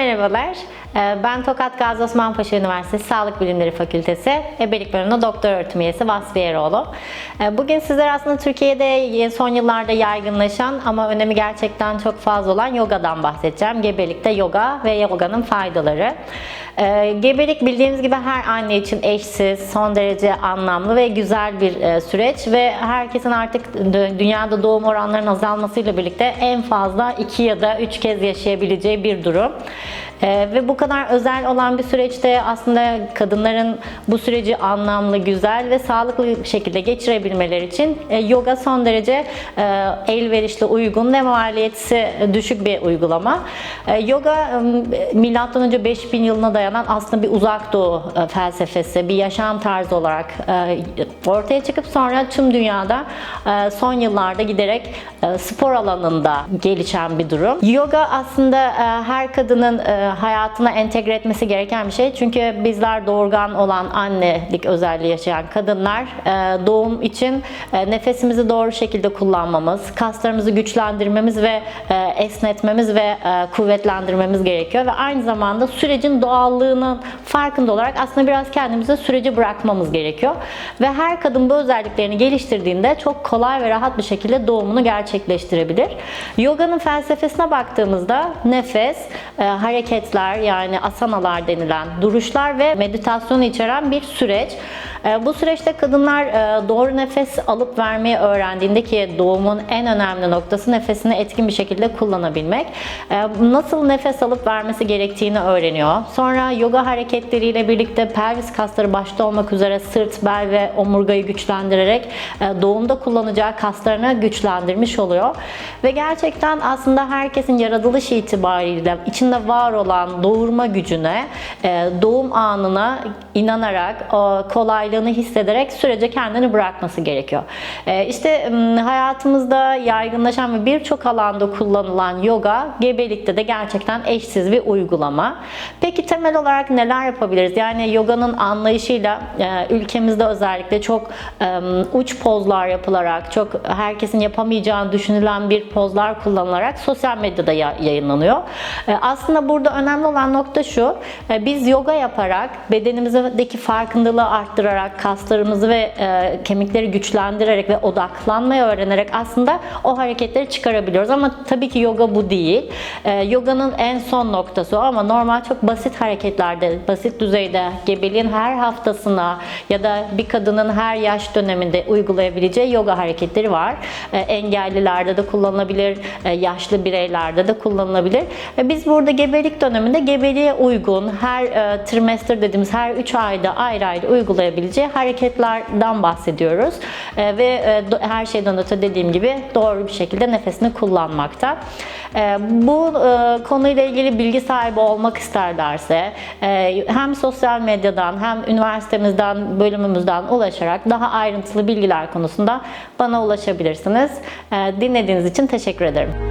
merhabalar. Ee, Ben Tokat Gazi Osman Paşa Üniversitesi Sağlık Bilimleri Fakültesi Ebelik Bölümünde doktor öğretim üyesi Vasfiye Eroğlu. Ee, Bugün sizler aslında Türkiye'de son yıllarda yaygınlaşan ama önemi gerçekten çok fazla olan yogadan bahsedeceğim. Gebelikte yoga ve yoganın faydaları. Ee, Gebelik bildiğimiz gibi her anne için eşsiz, son derece anlamlı ve güzel bir e, süreç ve herkesin artık dü- dünyada doğum oranlarının azalmasıyla birlikte en fazla 2 ya da 3 kez yaşayabileceği bir durum. Ee, ve bu kadar özel olan bir süreçte aslında kadınların bu süreci anlamlı, güzel ve sağlıklı şekilde geçirebilmeleri için e, yoga son derece e, elverişli, uygun ve maliyeti düşük bir uygulama. E, yoga e, milattan önce 5000 yılına dayanan aslında bir uzak doğu e, felsefesi, bir yaşam tarzı olarak e, ortaya çıkıp sonra tüm dünyada e, son yıllarda giderek e, spor alanında gelişen bir durum. Yoga aslında e, her kadının e, hayatına entegre etmesi gereken bir şey. Çünkü bizler doğurgan olan annelik özelliği yaşayan kadınlar e, doğum için e, nefesimizi doğru şekilde kullanmamız, kaslarımızı güçlendirmemiz ve e, esnetmemiz ve kuvvetlendirmemiz gerekiyor ve aynı zamanda sürecin doğallığının farkında olarak aslında biraz kendimizi süreci bırakmamız gerekiyor. Ve her kadın bu özelliklerini geliştirdiğinde çok kolay ve rahat bir şekilde doğumunu gerçekleştirebilir. Yoga'nın felsefesine baktığımızda nefes, e, hareketler yani asanalar denilen duruşlar ve meditasyonu içeren bir süreç. E, bu süreçte kadınlar e, doğru nefes alıp vermeyi öğrendiğinde ki doğumun en önemli noktası nefesini etkin bir şekilde kullanabilmek. E, nasıl nefes alıp vermesi gerektiğini öğreniyor. Sonra yoga hareketleriyle birlikte pelvis kasları başta olmak üzere sırt, bel ve omurgayı güçlendirerek e, doğumda kullanacağı kaslarını güçlendirmiş oluyor. Ve gerçekten aslında herkesin yaratılış itibariyle içinde var olan doğurma gücüne, e, doğum anına inanarak, o kolaylığını hissederek sürece kendini bırakması gerekiyor. E, İşte hayatımızda yaygınlaşan ve birçok alanda kullanılan yoga gebelikte de gerçekten eşsiz bir uygulama. Peki temel olarak neler yapabiliriz? Yani yoganın anlayışıyla e, ülkemizde özellikle çok uç pozlar yapılarak, çok herkesin yapamayacağını düşünülen bir pozlar kullanılarak sosyal medyada ya- yayınlanıyor. E, Aslında burada önemli olan nokta şu, e, biz yoga yaparak bedenimizdeki farkındalığı arttırarak, kaslarımızı ve e, kemikleri güçlendirerek ve odaklanmayı öğrenerek aslında o hareketleri çıkarabiliyoruz. Ama tabii ki yoga bu değil. E, yoganın en son noktası o ama normal çok basit hareketlerde, basit düzeyde gebeliğin her haftasına ya da bir kadının her yaş döneminde uygulayabileceği yoga hareketleri var. E, engellilerde de kullanılabilir, e, yaşlı bireylerde de kullanılabilir. E, biz burada gebelik döneminde gebeliğe uygun her e, trimester dediğimiz her 3 ayda ayrı ayrı uygulayabileceği hareketlerden bahsediyoruz. E, ve e, her şeyden öte dediğim gibi doğru bir şekilde nefesini kullanmakta. E, bu e, konuyla ilgili bilgi sahibi olmak isterlerse e, hem sosyal medyadan hem üniversitemizden, bölümümüzden ulaşarak daha ayrıntılı bilgiler konusunda bana ulaşabilirsiniz. E, dinlediğiniz için teşekkür ederim.